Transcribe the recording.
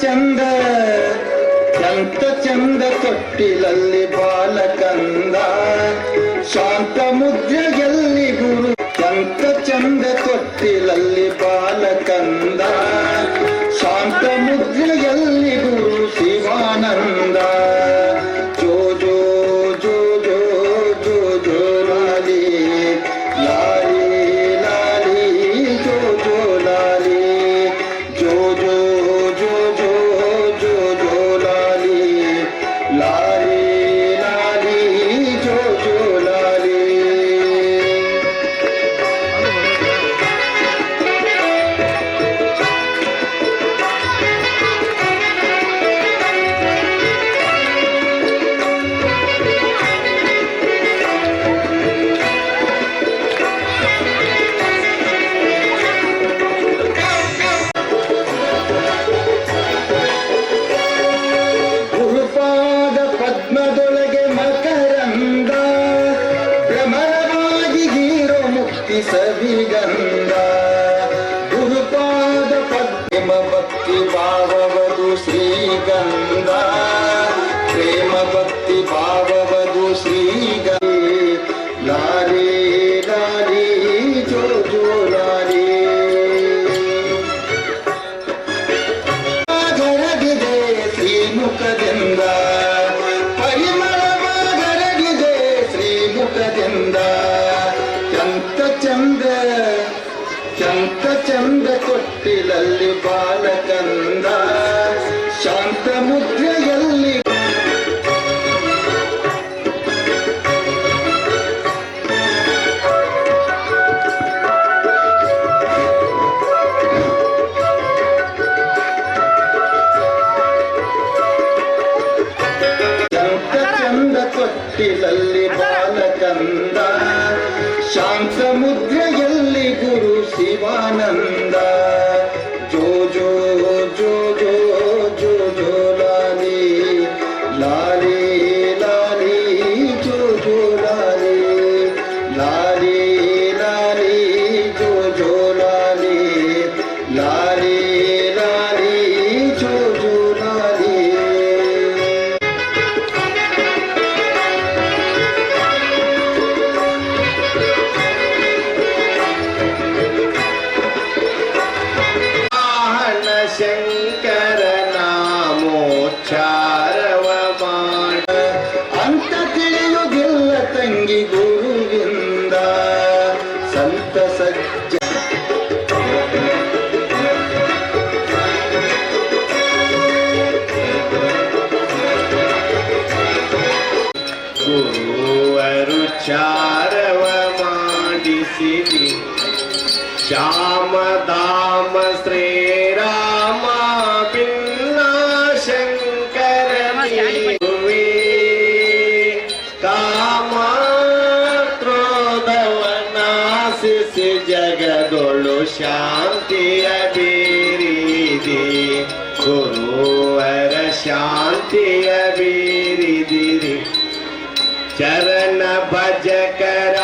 ಚಂದ ಎಂತ ಚಂದ ತೊಟ್ಟಿಲಲ್ಲಿ ಬಾಲಕಂದ. ಶಾಂತ ಮುದ್ರೆಯಲ್ಲಿ ಗುರು ಎಂತ ಚಂದ ತೊಟ್ಟಿಲಲ್ಲಿ ಬಾಲಕಂದ. ಶಾಂತ ಮುದ್ರೆಯಲ್ಲಿ ಗುರು ಸವಿಗಂಧ, ಗುರುಪಾದ ಪದ್ಮ ಭಕ್ತಿ ಭಾವವದು ಶ್ರೀಗಂಧ. ಪ್ರೇಮ ಭಕ್ತಿ ಭಾವವದು ಶ್ರೀಗಂಧ. ಲಾರಿ ಲಾರಿ ಜೋ ಜೋ ಲಾರಿ ಗರಗಿದೆ ಶ್ರೀಮುಖದಿಂದ. ಪರಿಮಳವಾಗರಗಿದೆ ಶ್ರೀಮುಖದಿಂದ. ಚಂದ ಕೊಟ್ಟಿಲಲ್ಲಿ ಬಾಲಕಂದ ಶಾಂತ ಮುದ್ರೆಯಲ್ಲಿ ಚಂತ ಚಂದ ಕೊಟ್ಟಿಲಲ್ಲಿ ಬಾಲಕಂದ ಶಾಂತ ಮುದ್ರೆಯಲ್ಲಿ ಗುರು ಶಿವಾನಂದ. ಜೋ ಜೋ ಜೋ ಜೋ ಜೋ ಜೋ, ಲಾಲಿ. ಲಾಲಿ ಲಾಲಿ, ಜೋ ಜೋ, ಲಾಲಿ. ಲಾಲಿ ಶಂಕರ ನಾಮೋಚ್ಚಾರವ ಮಾಡ ಅಂತ ತಿಳಿಯುವುದಿಲ್ಲ ತಂಗಿ ಗುರುವಿಂದ ಸಂತ ಸಜ್ಜ ಗುರುವರು ಚಾರವ ಮಾಡಿಸಿರಿ ಶ್ಯಾಮದಾಮ ಶ್ರೀರಾಮ ಕ್ರೋಧವನಾಶಿಸಿ ಜಗದೊಳು ಶಾಂತಿಯ ಬೀರಿದಿ ಗುರುವರ ಶಾಂತಿಯ ಬೀರಿದಿರಿ ಚರಣ ಭಜಕರ